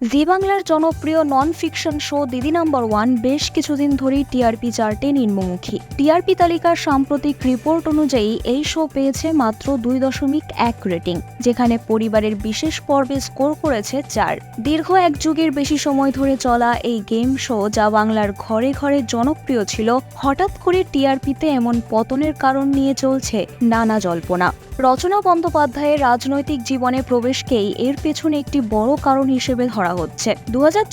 জি বাংলার জনপ্রিয় non fiction show Didi number one বেশ কিছুদিন ধরেই টিআরপি চার্টে নিম্নমুখী। টিআরপি তালিকার সাম্প্রতিক রিপোর্ট অনুযায়ী এই শো পেয়েছে মাত্র দুই দশমিক এক রেটিং যেখানে পরিবারের বিশেষ পর্বে স্কোর করেছে চার। দীর্ঘ এক যুগের বেশি সময় ধরে চলা এই গেম শো যা বাংলার ঘরে ঘরে জনপ্রিয় ছিল, হঠাৎ করে টিআরপিতে এমন পতনের কারণ নিয়ে চলছে নানা জল্পনা। রচনা বন্দ্যোপাধ্যায়ের রাজনৈতিক জীবনে প্রবেশকেই এর পেছনে একটি বড় কারণ হিসেবে ধরা হচ্ছে। দু হাজার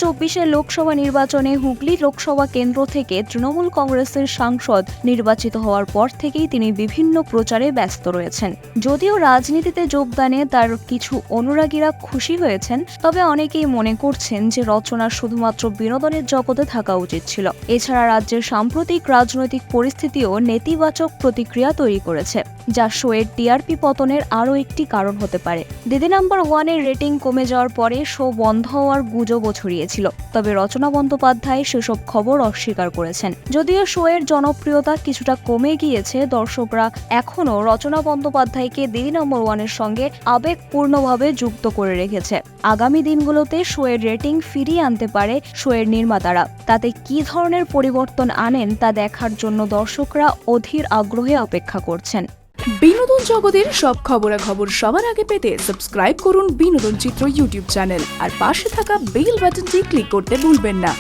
লোকসভা নির্বাচনে হুগলি লোকসভা কেন্দ্র থেকে তৃণমূল কংগ্রেসের সাংসদ নির্বাচিত হওয়ার পর থেকেই তিনি বিভিন্ন প্রচারে ব্যস্ত রয়েছেন। যদিও রাজনীতিতে যোগদানে তার কিছু অনুরাগীরা খুশি হয়েছেন, তবে অনেকেই মনে করছেন যে রচনার শুধুমাত্র বিনোদনের জগতে থাকা উচিত ছিল। এছাড়া রাজ্যের সাম্প্রতিক রাজনৈতিক পরিস্থিতিও নেতিবাচক প্রতিক্রিয়া তৈরি করেছে। যা শোয়ের টিআরপি পতনের আরও একটি কারণ হতে পারে। দিদি নাম্বার ওয়ানের রেটিং কমে যাওয়ার পরে শো বন্ধ হওয়ার গুজবও ছড়িয়েছিল, তবে রচনা বন্দ্যোপাধ্যায় সেসব খবর অস্বীকার করেছেন। যদিও শোয়ের জনপ্রিয়তা কিছুটা কমে গিয়েছে, দর্শকরা এখনও রচনা বন্দ্যোপাধ্যায়কে দিদি নম্বর ওয়ানের সঙ্গে আবেগপূর্ণভাবে যুক্ত করে রেখেছে। আগামী দিনগুলোতে শোয়ের রেটিং ফিরিয়ে আনতে পারে শোয়ের নির্মাতারা। তাতে কি ধরনের পরিবর্তন আনেন তা দেখার জন্য দর্শকরা অধীর আগ্রহে অপেক্ষা করছেন। বিনোদন জগতের সব খবরাখবর সবার আগে পেতে সাবস্ক্রাইব করুন বিনোদন চিত্র ইউটিউব চ্যানেল আর পাশে থাকা বেল বাটনটি ক্লিক করতে ভুলবেন না।